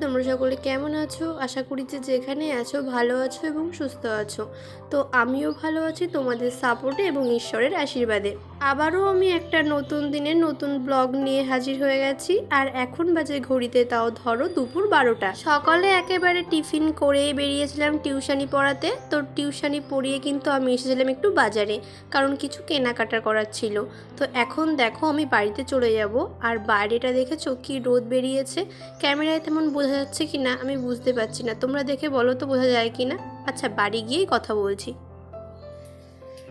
তোমরা সকলে কেমন আছো? আশা করি যে যেখানে আছো ভালো আছো এবং সুস্থ আছো। তো আমিও ভালো আছি তোমাদের সাপোর্টে এবং ঈশ্বরের আশীর্বাদে। আবারও আমি একটা নতুন দিনে নতুন ব্লগ নিয়ে হাজির হয়ে গেছি। আর এখন বাজে ঘড়িতে, তাও ধরো দুপুর বারোটা। সকালে একেবারে টিফিন করে বেরিয়েছিলাম টিউশনি পড়াতে। তো টিউশানি পড়িয়ে কিন্তু আমি এসেছিলাম একটু বাজারে, কারণ কিছু কেনাকাটা করার ছিল। তো এখন দেখো আমি বাড়িতে চলে যাব। আর বাইরেটা দেখেছ কি রোদ বেরিয়েছে? ক্যামেরায় তেমন বোঝা যাচ্ছে কি না আমি বুঝতে পারছি না। তোমরা দেখে বলো তো বোঝা যায় কি না আচ্ছা বাড়ি গিয়েই কথা বলছি।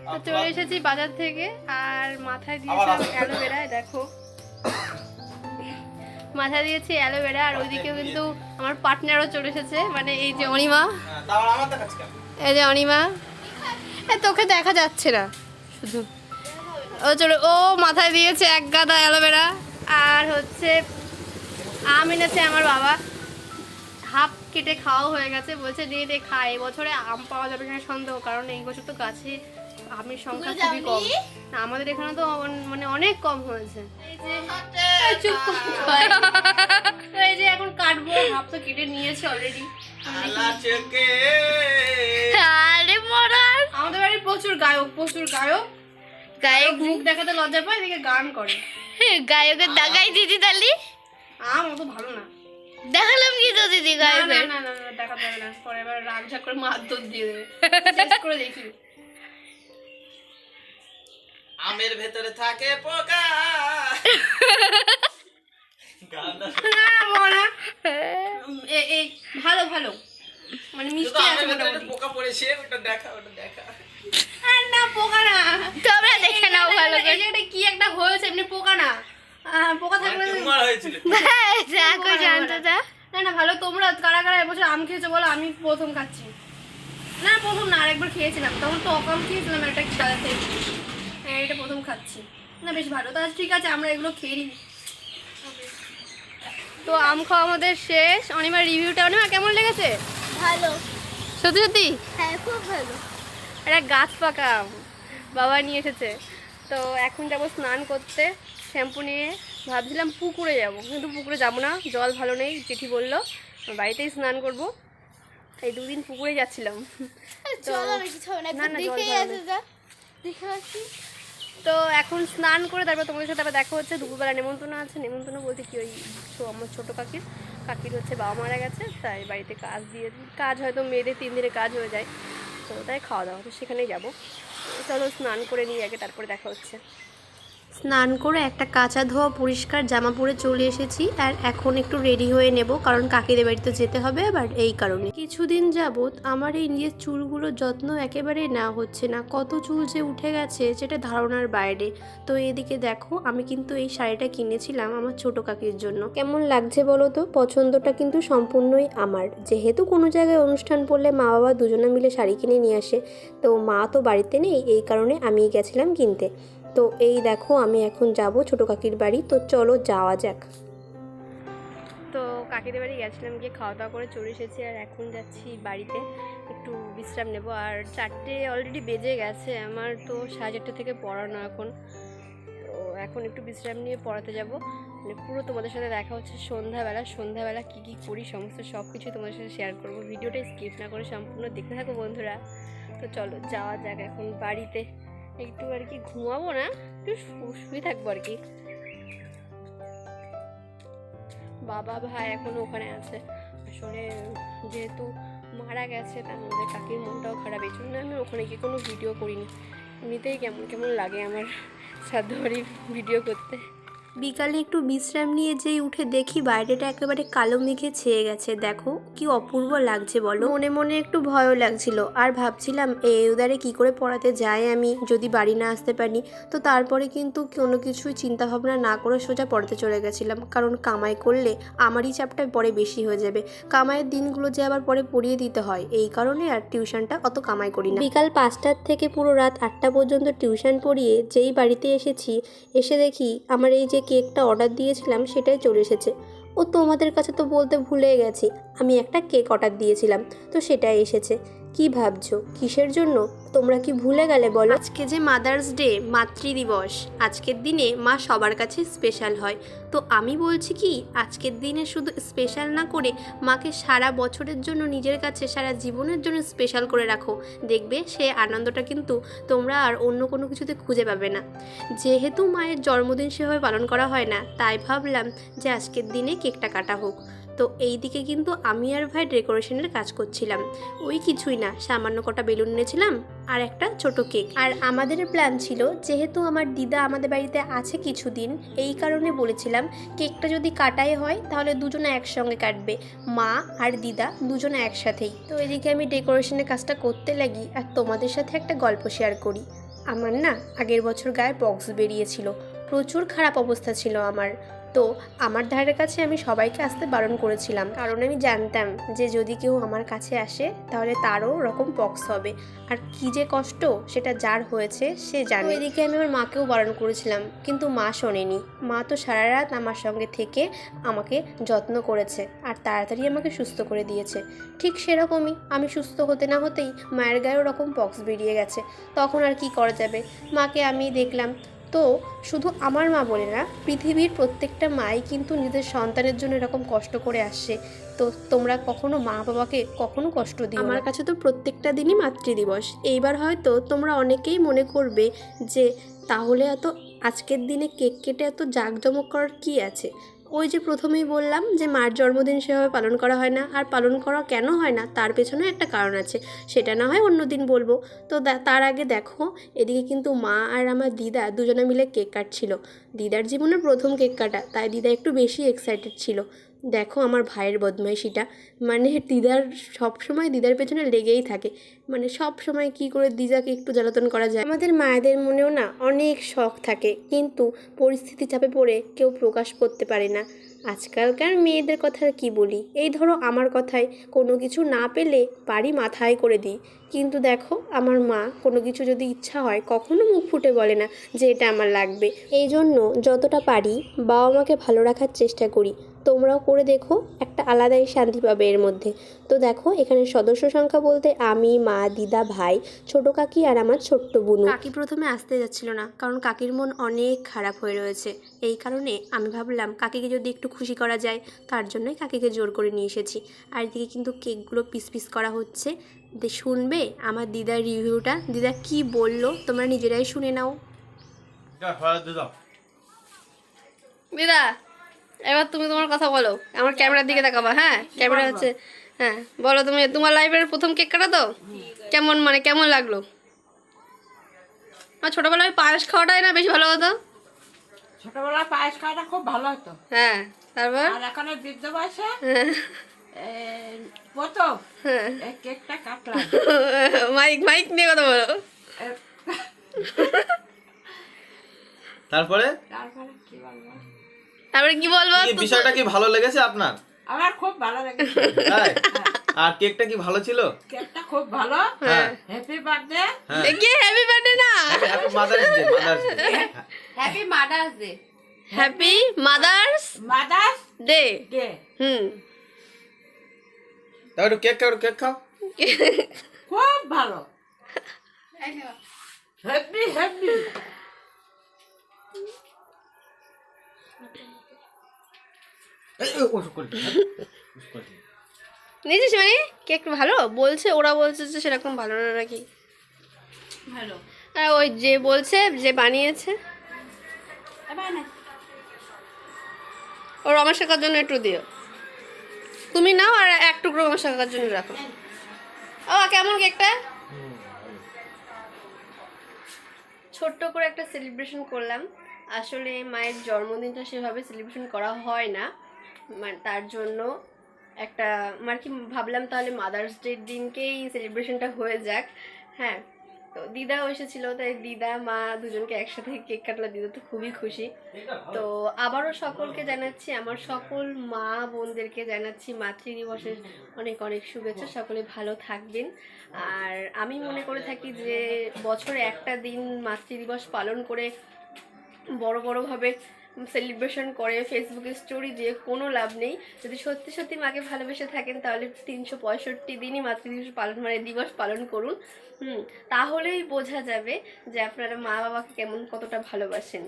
তো চলে এসেছি বাজার থেকে আর মাথায় দিয়েছিলাম অ্যালোভেরা দেখো। মাথায় দিয়েছি অ্যালোভেরা আর ওইদিকেও কিন্তু আমার পার্টনারও চলে এসেছে মানে এই যে অনিমা। কেন? এই যে অনিমা। এ তোকে দেখা যাচ্ছে না শুধু। ও চলো ও মাথায় দিয়েছে এক গাদা অ্যালোভেরা আর হচ্ছে আম এনেছে আমার বাবা। হাফ কেটে খাওয়া হয়ে গেছে বলছে দিয়ে দিয়ে খা এবছরে আম পাওয়া যাবে কিনা সন্দেহ কারণ এই বছর তো গাছে আমের সংখ্যা খুবই কম। না, আমাদের এখানে তো মানে অনেক কম হয়েছে। এই যে চুপ কর ভাই। তো এই যে এখন কাটবো হাফ তো কেটে নিয়েছে অলরেডি আরে মরার আমাদের বাড়ির প্রচুর গায়ক প্রচুর গায়ক। গায়ক মুখ দেখাতে লজ্জা পায় এদিকে গান করে। গায়কের দাগাই দিদি তালি। আম অত ভালো না। দেখালাম কি তো দিদি না, না গায়কের? না না না, দেখাতে হবে না। পরে এবার রাগ করে দিয়ে দেবে। করে দেখি। আমের ভেতরে থাকে পোকা। গানটা না বলা। এই এই ভালো ভালো। মানে মিষ্টি আছে আমের ভেতরে একটা মোটামুটি। পোকা পড়েছে ওটা দেখা ওটা দেখা। আর না পোকা না। তোমরা দেখে নাও ভালো এই এটা কি একটা হয়েছে? এমনি পোকা না। পোকা থাকলে টিউমার হয়েছিল। করে দেখো জানতো তা। না না ভালো তোমরা কারা কারা এবছর আম খেয়েছো বলো? আমি প্রথম খাচ্ছি। না প্রথম না আরেকবার খেয়েছিলাম। তখন তো অকাম খেয়েছিলাম একটা সাদা থেকে হ্যাঁ এটা প্রথম খাচ্ছি। না বেশ ভালো। তাহলে ঠিক আছে আমরা এগুলো খেয়ে নিই। তো আম খাওয়া আমাদের শেষ। অনিমার রিভিউটা অনিমা কেমন লেগেছে? ভালো। সত্যি সত্যি? হ্যাঁ খুব ভালো। একটা গাছ পাকা আম। বাবা নিয়ে এসেছে। তো এখন যাব স্নান করতে। শ্যাম্পু নিয়ে ভাবছিলাম পুকুরে যাব। কিন্তু পুকুরে যাব না। জল ভালো নেই জেঠি বলল। বাড়িতেই স্নান করব। এই দুদিন পুকুরে যাচ্ছিলাম। চলো না না জল ভালো আসি। তো এখন স্নান করে তারপর তোমাদের সাথে আবার দেখা হচ্ছে দুপুরবেলা। নেমন্তন্ন আছে। নেমন্তন্ন বলতে কি ওই আমার ছোটো কাকির? কাকির হচ্ছে বাবা মারা গেছে, তাই বাড়িতে কাজ দিয়ে কাজ হয়তো মেয়েদের তিন দিনে কাজ হয়ে যায়। তো তাই খাওয়া দাওয়া, তো সেখানেই যাব। চলো স্নান করে নিয়ে আগে, তারপরে দেখা হচ্ছে। স্নান করে একটা কাঁচা ধোয়া পরিষ্কার জামা পরে চলে এসেছি আর এখন একটু রেডি হয়ে নেব, কারণ কাকিদের বাড়িতে যেতে হবে আবার এই কারণে। কিছুদিন যাবৎ আমার এই নিজের চুলগুলোর যত্ন একেবারেই না হচ্ছে না। কত চুল যে উঠে গেছে যেটা ধারণার বাইরে। তো এদিকে দেখো, আমি কিন্তু এই শাড়িটা কিনেছিলাম আমার ছোট কাকির জন্য। কেমন লাগছে বলো তো? পছন্দটা কিন্তু সম্পূর্ণই আমার। যেহেতু কোনো জায়গায় অনুষ্ঠান পড়লে মা বাবা দুজনে মিলে শাড়ি কিনে নিয়ে আসে, তো মা তো বাড়িতে নেই, এই কারণে আমিই গেছিলাম কিনতে। তো এই দেখো আমি এখন যাব ছোট কাকির বাড়ি, তো চলো যাওয়া যাক। তো কাকিদের বাড়ি গেছিলাম, গিয়ে খাওয়া দাওয়া করে চলে এসেছি আর এখন যাচ্ছি বাড়িতে। একটু বিশ্রাম নেব। আর চারটে অলরেডি বেজে গেছে, আমার তো সাড়ে চারটে থেকে পড়ানো এখন। তো এখন একটু বিশ্রাম নিয়ে পড়াতে যাব। মানে পুরো তোমাদের সাথে দেখা হচ্ছে সন্ধ্যাবেলা। সন্ধ্যাবেলা কী কী করি, সমস্ত সব কিছু তোমাদের সাথে শেয়ার করব। ভিডিওটা স্কিপ না করে সম্পূর্ণ দেখতে থাকো বন্ধুরা। তো চলো যাওয়া যাক এখন বাড়িতে। একটু আর কি ঘুমাবো না, একটু শুয়ে থাকব আর কি। বাবা ভাই এখনও ওখানে আছে। আসলে যেহেতু মারা গেছে, তার মধ্যে কাকির মনটাও খারাপ, এই জন্য আমি ওখানে গিয়ে কোনো ভিডিও করিনি। এমনিতেই কেমন কেমন লাগে আমার সাধ্য ভিডিও করতে। বিকালে একটু বিশ্রাম নিয়ে যেই উঠে দেখি বাইরেটা একেবারে কালো মেঘে ছেয়ে গেছে। দেখো, কি অপূর্ব লাগছে বলো। মনে মনে একটু ভয়ও লাগছিল, আর ভাবছিলাম, এই উদারে কি করে পড়াতে যাই আমি, যদি বাড়ি না আসতে পারি। তো তারপরে কিন্তু কোনো কিছুই চিন্তা ভাবনা না করে সোজা পড়াতে চলে গেছিলাম, কারণ কামাই করলে আমারই চাপটা পরে বেশি হয়ে যাবে। কামাইয়ের দিনগুলো যে আবার পরে পড়িয়ে দিতে হয়, এই কারণে আর টিউশনটা অত কামাই করি না। বিকাল পাঁচটার থেকে পুরো রাত আটটা পর্যন্ত টিউশন পড়িয়ে যেই বাড়িতে এসেছি, এসে দেখি, আমার এই যে কেকটা অর্ডার দিয়েছিলাম সেটাই চলে এসেছে। ও তোমাদের কাছে তো বলতে ভুলে গেছি, আমি একটা কেক অর্ডার দিয়েছিলাম, তো সেটাই এসেছে। কি ভাবছ? কিসের জন্য? তোমরা কি ভুলে গেলে বলো। আজকে যে মাদার্স ডে মাতৃ দিবস আজকের দিনে মা সবার কাছে স্পেশাল হয়। তো আমি বলছি কি, আজকের দিনে শুধু স্পেশাল না করে মাকে সারা বছরের জন্য নিজের কাছে, সারা জীবনের জন্য স্পেশাল করে রাখো। দেখবে সে আনন্দটা কিন্তু তোমরা আর অন্য কোনো কিছুতে খুঁজে পাবে না। যেহেতু মায়ের জন্মদিন সেভাবে পালন করা হয় না, তাই ভাবলাম যে আজকের দিনে কেকটা কাটা হোক। তো এই দিকে কিন্তু আমি আর ভাই ডেকোরেশনের কাজ করছিলাম। ওই কিছুই না, সামান্য কটা বেলুন এনেছিলাম আর একটা ছোট কেক। আর আমাদের প্ল্যান ছিল, যেহেতু আমার দিদা আমাদের বাড়িতে আছে কিছুদিন, এই কারণে বলেছিলাম কেকটা যদি কাটাই হয়, তাহলে দুজনে একসঙ্গে কাটবে, মা আর দিদা দুজনে একসাথেই। তো এদিকে আমি ডেকোরেশনের কাজটা করতে লাগি আর তোমাদের সাথে একটা গল্প শেয়ার করি। আমার না আগের বছর গায়ে বক্স বেরিয়েছিল, প্রচুর খারাপ অবস্থা ছিল আমার। তো আমার ধারের কাছে আমি সবাইকে আসতে বারণ করেছিলাম। কারণ আমি জানতাম যে যদি কেউ আমার কাছে আসে, তাহলে তারও ওরকম পক্স হবে। আর কি যে কষ্ট, সেটা যার হয়েছে, সে জানে। এদিকে আমি আমার মাকেও বারণ করেছিলাম, কিন্তু মা শোনেনি। মা তো সারা রাত আমার সঙ্গে থেকে আমাকে যত্ন করেছে আর তাড়াতাড়ি আমাকে সুস্থ করে দিয়েছে। ঠিক সেরকমই আমি সুস্থ হতে না হতেই মায়ের গায়ে ওরকম পক্স বেরিয়ে গেছে। তখন আর কি করা যাবে? মাকে আমি দেখলাম তো শুধু আমার মা বলে না পৃথিবীর প্রত্যেকটা মাই কিন্তু নিজের সন্তানের জন্য এরকম কষ্ট করে আসে তো তোমরা কখনো মা বাবাকে কখনো কষ্ট দিও আমার কাছে তো প্রত্যেকটা দিনই মাতৃদিবস। এইবার হয়তো তোমরা অনেকেই মনে করবে যে, তাহলে এত আজকের দিনে কেক কেটে এত জাঁকজমক করার কী আছে? ওই যে প্রথমেই বললাম যে মার জন্মদিন সেভাবে পালন করা হয় না। আর পালন করা কেন হয় না? তার পেছনে একটা কারণ আছে। সেটা না হয় অন্য দিন বলব। তো তার আগে দেখো, এদিকে কিন্তু মা আর আমার দিদা দুজনে মিলে কেক কাটছিল। দিদার জীবনের প্রথম কেক কাটা, তাই দিদা একটু বেশি এক্সাইটেড ছিল। দেখো আমার ভাইয়ের বদমাইশিটা। মানে দিদার সব সময় দিদার পেছনে লেগেই থাকে। মানে সব সময় কি করে দিদাকে একটু জ্বালাতন করা যায়? আমাদের মায়েদের মনেও না অনেক শখ থাকে। কিন্তু পরিস্থিতি চাপে পড়ে কেউ প্রকাশ করতে পারে না। আজকালকার মেয়েদের কথা আর কি বলি? এই ধরো আমার কথায় কোনো কিছু না পেলে বাড়ি মাথায় করে দিই। কিন্তু দেখো আমার মা কোনো কিছু যদি ইচ্ছা হয় কখনো মুখ ফুটে বলে না যে এটা আমার লাগবে। এই জন্য যতটা পারি বাবা মাকে ভালো রাখার চেষ্টা করি। তোমরাও করে দেখো একটা আলাদাই শান্তি পাবে এর মধ্যে। তো দেখো এখানে সদস্য সংখ্যা বলতে আমি মা দিদা ভাই ছোট কাকি আর আমার ছোট্ট বুনু। কাকি প্রথমে আসতে যাচ্ছিল না কারণ কাকির মন অনেক খারাপ হয়ে রয়েছে। এই কারণে আমি ভাবলাম কাকিকে যদি একটু খুশি করা যায় তার জন্যই কাকিকে জোর করে নিয়ে এসেছি। আর এদিকে কিন্তু কেকগুলো পিস পিস করা হচ্ছে। দে শুনবে? আমার দিদার রিভিউটা। দিদা কি বলল? তোমরা নিজেরাই শুনে নাও। দিদা এবার তুমি তোমার কথা বলো। আমার ক্যামেরার দিকে তাকাবা হ্যাঁ? ক্যামেরা হচ্ছে হ্যাঁ বলো তুমি তোমার লাইফের প্রথম কেক কাটা তো? কেমন মানে কেমন লাগল? আমার ছোটবেলায় পায়েস খাওয়াটাই না বেশি ভালো হতো? ছোটবেলায় পায়েস খাওয়াটা খুব ভালো হতো। হ্যাঁ তারপর? আর এখন বৃদ্ধ বয়সে হ্যাঁ, প্রথম হ্যাঁ। এই কেকটা কাটলাম। মাইক মাইক নিয়ে কথা বলো। তারপরে? তারপরে কি বলব? তারপরে কি বলব? কি বিষয়টা কি ভালো লেগেছে আপনার? আমার খুব ভালো লেগেছে। আর কেকটা কি ভালো ছিল? কেকটা খুব ভালো। হ্যাঁ। হ্যাপি বার্থডে হ্যাঁ। দেখি হ্যাপি বার্থডে না? Happy mother's day mother's day happy mother's day happy mother's mother's day day hmm. তাও একটু কেক খাও কেক খাও। খুব ভালো। হ্যাপি হ্যাপি নিয়েছিস মানে? কেক ভালো? বলছে ওরা বলছে যে সেরকম ভালো না নাকি? ভালো। আর ওই যে বলছে যে বানিয়েছে। ও রমেশ কাকার জন্য একটু দিও। তুমি নাও আর এক টুকরো রমেশ কাকার জন্য রাখো। ও কেমন কেকটা? ছোট্ট করে একটা সেলিব্রেশন করলাম। আসলে মায়ের জন্মদিনটা সেভাবে সেলিব্রেশন করা হয় না। মানে তার জন্য একটা মানে কি ভাবলাম তাহলে মাদার্স ডের দিনকেই সেলিব্রেশনটা হয়ে যাক। হ্যাঁ তো দিদাও এসেছিল, তাই দিদা, মা দুজনকে একসাথে কেক কাটলো। দিদা তো খুবই খুশি। তো আবারও সকলকে জানাচ্ছি, আমার সকল মা বোনদেরকে জানাচ্ছি মাতৃ দিবসের অনেক অনেক শুভেচ্ছা। সকলে ভালো থাকবেন। আর আমি মনে করে থাকি যে বছরে একটা দিন মাতৃ দিবস পালন করে বড় বড়ভাবে সেলিব্রেশন করে ফেসবুকে স্টোরি দিয়ে কোনো লাভ নেই। যদি সত্যি সত্যি মাকে ভালোবেসে থাকেন তাহলে তিনশো পঁয়ষট্টি দিনই মাতৃদিবস পালন মানে দিবস পালন করুন। হুম তাহলেই বোঝা যাবে যে আপনারা মা বাবাকে কেমন কতটা ভালোবাসেন।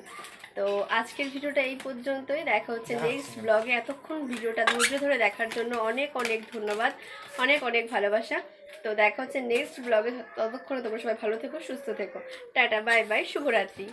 তো আজকের ভিডিওটা এই পর্যন্তই। দেখা হচ্ছে নেক্সট ব্লগে এতক্ষণ ভিডিওটা ধৈর্য ধরে দেখার জন্য অনেক অনেক ধন্যবাদ। অনেক অনেক ভালোবাসা। তো দেখা হচ্ছে নেক্সট ব্লগে ততক্ষণে তোমরা সবাই ভালো থেকো সুস্থ থেকো। Ta-ta bye bye. শুভরাত্রি।